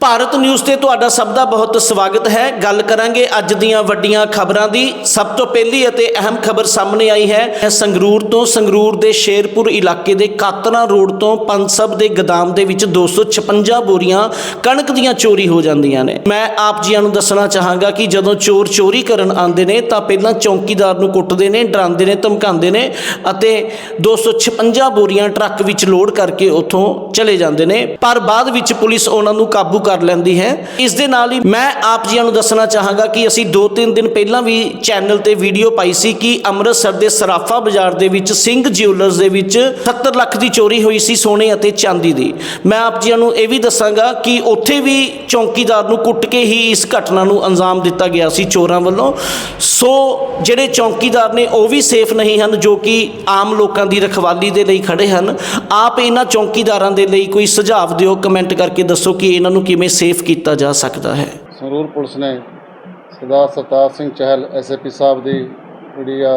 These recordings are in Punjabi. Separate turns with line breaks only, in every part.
ਭਾਰਤ ਨਿਊਜ਼ ਤੇ ਤੁਹਾਡਾ ਸਭ ਦਾ ਬਹੁਤ ਸਵਾਗਤ ਹੈ। ਗੱਲ ਕਰਾਂਗੇ ਅੱਜ ਦੀਆਂ ਵੱਡੀਆਂ ਖਬਰਾਂ ਦੀ। ਸਭ ਤੋਂ ਪਹਿਲੀ ਅਤੇ ਅਹਿਮ ਖਬਰ ਸਾਹਮਣੇ ਆਈ ਹੈ। ਸੰਗਰੂਰ ਤੋਂ ਸੰਗਰੂਰ ਦੇ ਸ਼ੇਰਪੁਰ ਇਲਾਕੇ ਦੇ ਕਾਤਰਾ ਰੋਡ ਤੋਂ ਪੰਸਬ ਦੇ ਗਦਾਮ ਦੇ ਵਿੱਚ 256 ਬੋਰੀਆਂ ਕਣਕ ਦੀਆਂ ਚੋਰੀ ਹੋ ਜਾਂਦੀਆਂ ਨੇ। ਮੈਂ ਆਪ ਜੀਆਂ ਨੂੰ ਦੱਸਣਾ ਚਾਹਾਂਗਾ ਕਿ ਜਦੋਂ ਚੋਰ ਚੋਰੀ ਕਰਨ ਆਉਂਦੇ ਨੇ ਤਾਂ ਪਹਿਲਾਂ ਚੌਕੀਦਾਰ ਨੂੰ ਕੁੱਟਦੇ ਨੇ, ਡਰਾਉਂਦੇ ਨੇ, ਧਮਕਾਉਂਦੇ ਨੇ ਅਤੇ 256 ਬੋਰੀਆਂ ਟਰੱਕ ਵਿੱਚ ਲੋਡ ਕਰਕੇ ਉੱਥੋਂ ਚਲੇ ਜਾਂਦੇ ਨੇ। ਪਰ ਬਾਅਦ ਵਿੱਚ ਪੁਲਿਸ ਉਹਨਾਂ ਨੂੰ ਕਾਬੂ ਕਰ ਲੈਂਦੀ ਹੈ। ਇਸ ਦੇ ਨਾਲ ਹੀ ਮੈਂ ਆਪ ਜੀਆਂ ਨੂੰ ਦੱਸਣਾ ਚਾਹਾਂਗਾ ਕਿ ਅਸੀਂ 2-3 ਦਿਨ ਪਹਿਲਾਂ ਵੀ ਚੈਨਲ ਤੇ ਵੀਡੀਓ ਪਾਈ ਸੀ ਕਿ ਅੰਮ੍ਰਿਤਸਰ ਦੇ ਸਰਾਫਾ ਬਾਜ਼ਾਰ ਦੇ ਵਿੱਚ ਸਿੰਘ ਜਿਊਲਰਸ ਦੇ ਵਿੱਚ 70 ਲੱਖ ਦੀ ਚੋਰੀ ਹੋਈ ਸੀ ਸੋਨੇ ਅਤੇ ਚਾਂਦੀ ਦੀ। ਮੈਂ ਆਪ ਜੀਆਂ ਨੂੰ ਇਹ ਵੀ ਦੱਸਾਂਗਾ ਕਿ ਉੱਥੇ ਵੀ ਚੌਕੀਦਾਰ ਨੂੰ ਕੁੱਟ ਕੇ ਹੀ ਇਸ ਘਟਨਾ ਨੂੰ ਅੰਜਾਮ ਦਿੱਤਾ ਗਿਆ ਸੀ ਚੋਰਾਂ ਵੱਲੋਂ। ਸੋ ਜਿਹੜੇ ਚੌਕੀਦਾਰ ਨੇ ਉਹ ਵੀ ਸੇਫ ਨਹੀਂ ਹਨ, ਜੋ ਕਿ ਆਮ ਲੋਕਾਂ ਦੀ ਰਖਵਾਲੀ ਦੇ ਲਈ ਖੜੇ ਹਨ। ਆਪ ਇਹਨਾਂ ਚੌਕੀਦਾਰਾਂ ਦੇ ਲਈ ਕੋਈ ਸੁਝਾਅ ਦਿਓ, ਕਮੈਂਟ ਕਰਕੇ ਦੱਸੋ ਕਿ ਇਹਨਾਂ ਨੂੰ ਕਿਵੇਂ ਸੇਫ ਕੀਤਾ ਜਾ ਸਕਦਾ ਹੈ?
ਸੰਗਰੂਰ ਪੁਲਿਸ ਨੇ ਸਰਦਾਰ ਸਰਤਾਜ ਸਿੰਘ ਚਹਿਲ ਐਸਐਪੀ ਸਾਹਿਬ ਦੀ ਜਿਹੜੀ ਆ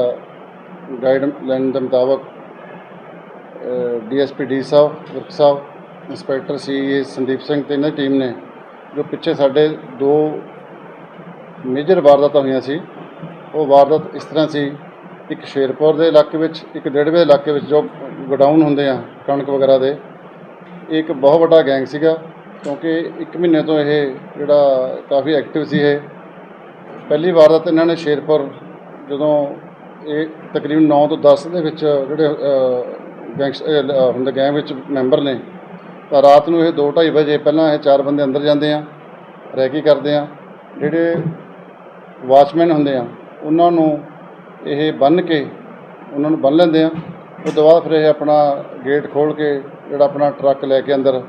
ਗਾਈਡਲਾਈਨ ਦੇ ਮੁਤਾਬਕ ਡੀਐਸਪੀ ਡੀ ਸਾਹਿਬ ਵਿਰਕ ਸਾਹਿਬ, ਇੰਸਪੈਕਟਰ ਸੀ ਸੰਦੀਪ ਸਿੰਘ ਤੇ ਇਹਨਾਂ ਦੀ ਟੀਮ ਨੇ, ਜੋ ਪਿੱਛੇ ਸਾਡੇ ਦੋ ਮੇਜਰ ਵਾਰਦਾਤਾਂ ਹੋਈਆਂ ਸੀ, ਉਹ ਵਾਰਦਾਤ ਇਸ ਤਰ੍ਹਾਂ ਸੀ, ਇੱਕ ਸ਼ੇਰਪੁਰ ਦੇ ਇਲਾਕੇ ਵਿੱਚ, ਇੱਕ ਡੇੜਵੇ ਇਲਾਕੇ ਵਿੱਚ ਜੋ ਗੋਡਾਊਨ ਹੁੰਦੇ ਆ, ਕਣਕ ਵਗੈਰਾ ਦੇ ਇਹ ਇੱਕ ਬਹੁਤ ਵੱਡਾ ਗੈਂਗ ਸੀਗਾ ਕਿਉਂਕਿ ਇੱਕ ਮਹੀਨੇ ਤੋਂ ਇਹ ਜਿਹੜਾ ਕਾਫੀ ਐਕਟਿਵ ਸੀ ਇਹ। ਪਹਿਲੀ ਵਾਰ ਤਾਂ ਇਹਨਾਂ ਨੇ ਸ਼ੇਰਪੁਰ ਜਦੋਂ ਇਹ ਤਕਰੀਬਨ 9 ਤੋਂ 10 ਦੇ ਵਿੱਚ ਜਿਹੜੇ ਗੈਂਗਸ ਹੁੰਦੇ ਗੈਂਗ ਵਿੱਚ ਮੈਂਬਰ ਨੇ, ਤਾਂ ਰਾਤ ਨੂੰ ਇਹ 2:30 ਵਜੇ ਪਹਿਲਾਂ ਇਹ ਚਾਰ ਬੰਦੇ ਅੰਦਰ ਜਾਂਦੇ ਆ, ਰੈਕੀ ਕਰਦੇ ਆ। ਜਿਹੜੇ ਵਾਚਮੈਨ ਹੁੰਦੇ ਆ, ਉਹਨਾਂ ਨੂੰ ਇਹ ਬੰਨ ਕੇ, ਉਹਨਾਂ ਨੂੰ ਬੰਨ ਲੈਂਦੇ ਆ। ਉਸ ਤੋਂ ਬਾਅਦ ਫਿਰ ਇਹ ਆਪਣਾ ਗੇਟ ਖੋਲ ਕੇ, ਜਿਹੜਾ ਆਪਣਾ ਟਰੱਕ ਲੈ ਕੇ ਅੰਦਰ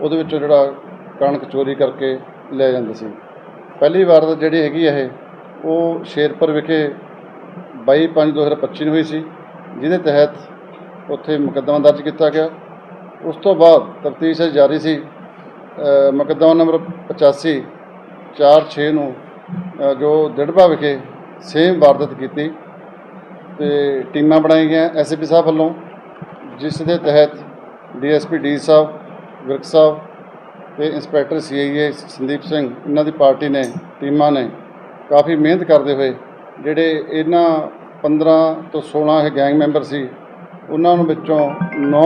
ਉਹਦੇ ਵਿੱਚੋਂ ਜਿਹੜਾ ਕਣਕ ਚੋਰੀ ਕਰਕੇ ਲੈ ਜਾਂਦੇ ਸੀ। ਪਹਿਲੀ ਵਾਰ ਤਾਂ ਜਿਹੜੀ ਹੈਗੀ ਇਹ, ਉਹ ਸ਼ੇਰਪੁਰ ਵਿਖੇ 22/5/2025 ਨੂੰ ਹੋਈ ਸੀ, ਜਿਹਦੇ ਤਹਿਤ ਉੱਥੇ ਮੁਕੱਦਮਾ ਦਰਜ ਕੀਤਾ ਗਿਆ। ਉਸ ਤੋਂ ਬਾਅਦ ਤਫਤੀਸ਼ ਜਾਰੀ ਸੀ ਮੁਕੱਦਮਾ ਨੰਬਰ 85 4/6 ਨੂੰ ਜੋ ਦਿੜਬਾ ਵਿਖੇ ਸੇਮ ਵਾਰਦਾਤ ਕੀਤੀ ਤੇ ਟੀਮਾਂ ਬਣਾਈਆਂ ਗਈਆਂ ਐਸਪੀ ਸਾਹਿਬ ਵੱਲੋਂ, ਜਿਸ ਦੇ ਤਹਿਤ ਡੀਐਸਪੀ ਡੀ ਸਾਹਿਬ ਵਿਰਕ ਸਾਹਿਬ ਤੇ ਇੰਸਪੈਕਟਰ ਸੀਆਈਏ ਸੰਦੀਪ ਸਿੰਘ, ਇਹਨਾਂ ਦੀ ਪਾਰਟੀ ਨੇ, ਟੀਮਾਂ ਨੇ ਕਾਫੀ ਮਿਹਨਤ ਕਰਦੇ ਹੋਏ ਜਿਹੜੇ ਇਹਨਾਂ 15 ਤੋਂ 16 ਇਹ ਗੈਂਗ ਮੈਂਬਰ ਸੀ, ਉਹਨਾਂ ਨੂੰ ਵਿੱਚੋਂ 9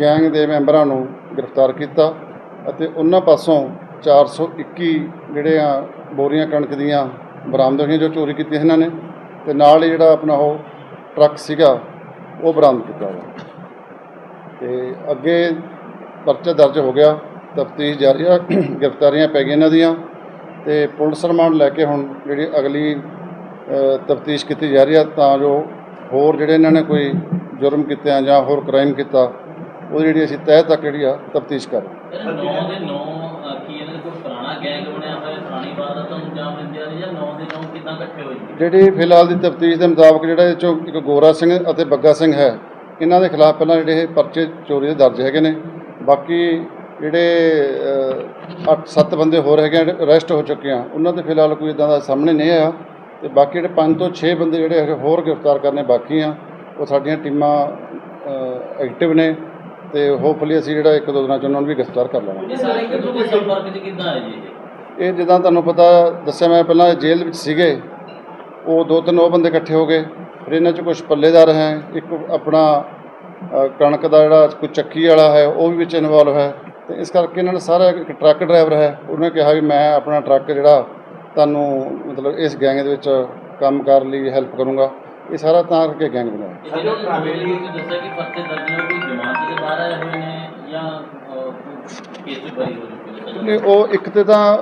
ਗੈਂਗ ਦੇ ਮੈਂਬਰਾਂ ਨੂੰ ਗ੍ਰਿਫਤਾਰ ਕੀਤਾ ਅਤੇ ਉਹਨਾਂ ਪਾਸੋਂ 421 ਜਿਹੜੇ ਆ ਬੋਰੀਆਂ ਕਣਕ ਦੀਆਂ ਬਰਾਮਦ ਹੋਈਆਂ ਜੋ ਚੋਰੀ ਕੀਤੀਆਂ ਇਹਨਾਂ ਨੇ ਤੇ ਨਾਲ ਹੀ ਜਿਹੜਾ ਆਪਣਾ ਉਹ ਟਰੱਕ ਸੀਗਾ, ਉਹ ਬਰਾਮਦ ਕੀਤਾ ਵਾ ਤੇ ਅੱਗੇ ਪਰਚਾ ਦਰਜ ਹੋ ਗਿਆ ਤਫਤੀਸ਼ ਜਾਰੀ ਆ ਗ੍ਰਿਫਤਾਰੀਆਂ ਪੈ ਗਈਆਂ ਇਹਨਾਂ ਦੀਆਂ ਤੇ ਪੁਲਿਸ ਰਿਮਾਂਡ ਲੈ ਕੇ ਹੁਣ ਜਿਹੜੀ ਅਗਲੀ ਤਫਤੀਸ਼ ਕੀਤੀ ਜਾ ਰਹੀ ਆ ਤਾਂ ਜੋ ਹੋਰ ਜਿਹੜੇ ਇਹਨਾਂ ਨੇ ਕੋਈ ਜੁਰਮ ਕੀਤੇ ਆ ਜਾਂ ਹੋਰ ਕ੍ਰਾਈਮ ਕੀਤਾ ਉਹ ਜਿਹੜੀ ਅਸੀਂ ਤਹਿ ਤੱਕ ਜਿਹੜੀ ਆ ਤਫਤੀਸ਼ ਕਰ ਰਹੇ
ਸਰ 9 ਦੇ 9 ਕੀ ਇਹਨਾਂ ਦਾ ਕੋਈ ਪੁਰਾਣਾ ਗੈਂਗ ਬਣਿਆ ਹੋਇਆ ਪੁਰਾਣੀ ਵਾਰਦਾਤ ਨੂੰ ਅੰਜਾਮ ਦਿੰਦੇ ਆ ਜਾਂ 9 ਦੇ 9 ਕਿਦਾਂ ਇਕੱਠੇ ਹੋਏ? ਜੀ
ਜਿਹੜੀ ਫਿਲਹਾਲ ਦੀ ਤਫਤੀਸ਼ ਦੇ ਮੁਤਾਬਕ ਜਿਹੜਾ ਇਹ ਚੋਂ ਇੱਕ ਗੋਰਾ ਸਿੰਘ ਅਤੇ ਬੱਗਾ ਸਿੰਘ ਹੈ ਇਹਨਾਂ ਦੇ ਖਿਲਾਫ ਪਹਿਲਾਂ ਜਿਹੜੇ ਇਹ ਪਰਚੇ ਚੋਰੀ ਦੇ ਦਰਜ ਹੈਗੇ ਨੇ ਬਾਕੀ ਜਿਹੜੇ 8-7 ਬੰਦੇ ਹੋਰ ਹੈਗੇ ਆ ਅਰੈਸਟ ਹੋ ਚੁੱਕੇ ਆ ਉਹਨਾਂ ਤੇ ਫਿਲਹਾਲ ਕੋਈ ਇਦਾਂ ਦਾ ਸਾਹਮਣੇ ਨਹੀਂ ਆਇਆ। ਤੇ ਬਾਕੀ ਜਿਹੜੇ 5 ਤੋਂ 6 ਬੰਦੇ ਜਿਹੜੇ ਹੋਰ ਗ੍ਰਿਫਤਾਰ ਕਰਨੇ ਬਾਕੀ ਆ ਉਹ ਸਾਡੀਆਂ ਟੀਮਾਂ ਐਕਟਿਵ ਨੇ ਤੇ ਹੋਪਫੁਲੀ ਅਸੀਂ ਜਿਹੜਾ ਇੱਕ ਦੋ ਦਿਨਾਂ ਚ ਉਹਨਾਂ ਨੂੰ ਵੀ ਗ੍ਰਿਫਤਾਰ ਕਰ ਲਵਾਂਗੇ।
ਇਹ ਸਾਰੇ ਇੱਕ ਦੂਜੇ ਸੰਪਰਕ 'ਚ ਕਿੱਦਾਂ ਆਏ ਜੀ ਇਹ
ਜਿੱਦਾਂ ਤੁਹਾਨੂੰ ਪਤਾ ਦੱਸਿਆ ਮੈਂ ਪਹਿਲਾਂ ਜੇਲ੍ਹ ਵਿੱਚ ਸੀਗੇ ਉਹ ਦੋ ਤਿੰਨ ਉਹ ਬੰਦੇ ਇਕੱਠੇ ਹੋ ਗਏ। ਫਿਰ ਇਹਨਾਂ 'ਚ ਕੁਝ ਪੱਲੇਦਾਰ ਹੈ ਇੱਕ ਆਪਣਾ ਕਣਕ ਦਾ ਜਿਹੜਾ ਕੋਈ ਚੱਕੀ ਵਾਲਾ ਹੈ ਉਹ ਵੀ ਵਿੱਚ ਇਨਵੋਲਵ ਹੈ। ਤੇ ਇਸ ਕਰਕੇ ਇਹਨਾਂ ਨੇ ਸਾਰਾ ਇੱਕ ਟਰੱਕ ਡਰਾਈਵਰ ਹੈ ਉਹਨੇ ਕਿਹਾ ਵੀ ਮੈਂ ਆਪਣਾ ਟਰੱਕ ਜਿਹੜਾ ਤੁਹਾਨੂੰ ਮਤਲਬ ਇਸ ਗੈਂਗ ਦੇ ਵਿੱਚ ਕੰਮ ਕਰਨ ਲਈ ਹੈਲਪ ਕਰੂੰਗਾ। ਇਹ ਸਾਰਾ ਤਾਂ ਕਰਕੇ ਗੈਂਗ
ਨੇ ਨਵੇਂ ਤੁਸੀਂ ਦੱਸਿਆ ਕਿ ਪਰਚੇ ਦਰਜ ਨੇ ਕੋਈ ਜ਼ਮਾਨਤ ਦੇ ਬਾਹਰ ਆਏ ਹੋਏ ਨੇ ਜਾਂ ਕੇਸ ਬਰੀ ਹੋ ਚੁੱਕੇ ਨੇ?
ਉਹ ਇੱਕ ਤੇ ਤਾਂ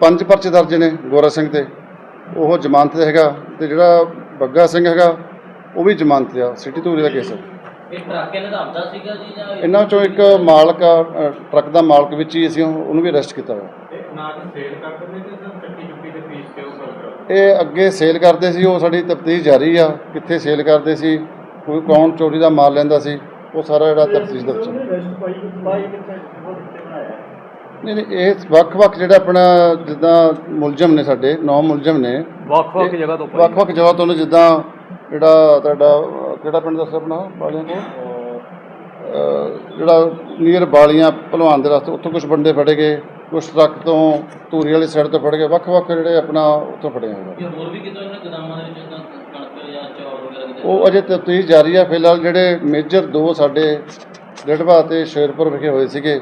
ਪੰਜ ਪਰਚੇ ਦਰਜ ਨੇ ਗੋਰਾ ਸਿੰਘ ਤੇ। ਉਹ ਜ਼ਮਾਨਤ ਤੇ ਹੈਗਾ ਤੇ ਜਿਹੜਾ ਬੱਗਾ ਸਿੰਘ ਹੈਗਾ ਉਹ ਵੀ ਜ਼ਮਾਨਤ ਆ ਸਿਟੀ ਧੂਰੀ ਦਾ ਕੇਸ ਹੈ
ਇਹ ਟਰੱਕ ਇਹਨਾਂ ਦਾ ਆਪਦਾ ਸੀਗਾ ਜੀ ਜਾਂ ਇਹ-
ਇਹਨਾਂ ਚੋਂ ਇੱਕ ਮਾਲਕ ਆ ਅ, ਟਰੱਕ ਦਾ ਮਾਲਕ ਵਿੱਚ ਹੀ ਅਸੀਂ ਉਹਨੂੰ ਵੀ ਅਰੈਸਟ ਕੀਤਾ ਹੋਇਆ।
ਨਾ ਕਿ ਸੇਲ ਕਰਦੇ ਨੇ ਤੇ ਚੱਕੀ ਚੁੱਕੀ ਦੇ ਪੀਸ ਤੇ ਉਹ ਕਰ
ਇਹ ਅੱਗੇ ਸੇਲ ਕਰਦੇ ਸੀ ਉਹ ਸਾਡੀ ਤਫਤੀਸ਼ ਜਾਰੀ ਆ ਕਿੱਥੇ ਸੇਲ ਕਰਦੇ ਸੀ ਕੋਈ ਕੌਣ ਚੋਰੀ ਦਾ ਮਾਲ ਲੈਂਦਾ ਸੀ ਉਹ ਸਾਰਾ ਜਿਹੜਾ ਤਫਤੀਸ਼ ਦੇ ਵਿੱਚ ਨਹੀਂ ਨਹੀਂ ਇਹ ਵੱਖ-ਵੱਖ ਜਿਹੜਾ ਆਪਣਾ ਜਿੱਦਾਂ ਮੁਲਜ਼ਮ ਨੇ ਸਾਡੇ ਨੌ ਮੁਲਜ਼ਮ ਨੇ
ਵੱਖ-ਵੱਖ ਜਗ੍ਹਾ ਤੋਂ
ਵੱਖ-ਵੱਖ ਜਗ੍ਹਾ ਤੋਂ ਨੇ ਜਿੱਦਾਂ ਜਿਹੜਾ ਤੁਹਾਡਾ ਕਿਹੜਾ ਪਿੰਡ ਦੱਸਿਆ ਆਪਣਾ ਬਾਲਿਆਂ ਅ, ਜਿਹੜਾ ਨੀਅਰ ਬਾਲੀਆਂ ਭਲਵਾਨ ਦੇ ਰਸਤੇ ਉੱਥੋਂ ਕੁਝ ਬੰਦੇ ਫੜੇ ਗਏ ਕੁਝ ਟਰੱਕ ਤੋਂ ਧੂਰੀ ਵਾਲੀ ਸਾਈਡ ਤੋਂ ਫੜ ਗਏ ਵੱਖ-ਵੱਖ ਜਿਹੜੇ ਆਪਣਾ ਉੱਥੋਂ ਫੜੇ ਹੋਏ
ਹੋਰ ਵੀ ਕਿਤੋਂ ਇਹਨਾਂ ਗਦਾਮਾਂ ਦੇ ਵਿੱਚ ਤਾਂ ਕਣਕ ਜਾਂ ਚੌਲ ਵਗੈਰਾ ਕਿਤੇ?
ਉਹ ਅਜੇ ਤਫਤੀਸ਼ ਜਾਰੀ ਆ ਫਿਲਹਾਲ ਜਿਹੜੇ ਮੇਜਰ ਦੋ ਸਾਡੇ ਡਿਡਵਾ ਤੇ ਸ਼ੇਰਪੁਰ ਵਿਖੇ ਹੋਏ ਸੀਗੇ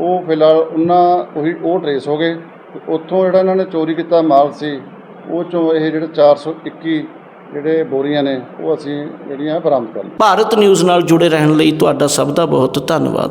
ਉਹ ਫਿਲਹਾਲ ਉਹਨਾਂ ਉਹੀ ਉਹ ਟਰੇਸ ਹੋ ਗਏ ਤੇ ਉੱਥੋਂ ਜਿਹੜਾ ਇਹਨਾਂ ਨੇ ਚੋਰੀ ਕੀਤਾ ਮਾਲ ਸੀ, ਉਹ ਚੋਂ ਇਹ ਜਿਹੜੇ 421 ਜਿਹੜੇ ਬੋਰੀਆਂ ਨੇ, ਉਹ ਅਸੀਂ ਜਿਹੜੀਆਂ ਬਰਾਮਦ ਕਰ ਲਈਆਂ।
ਭਾਰਤ ਨਿਊਜ਼ ਨਾਲ ਜੁੜੇ ਰਹਿਣ ਲਈ ਤੁਹਾਡਾ ਸਭ ਦਾ ਬਹੁਤ ਧੰਨਵਾਦ।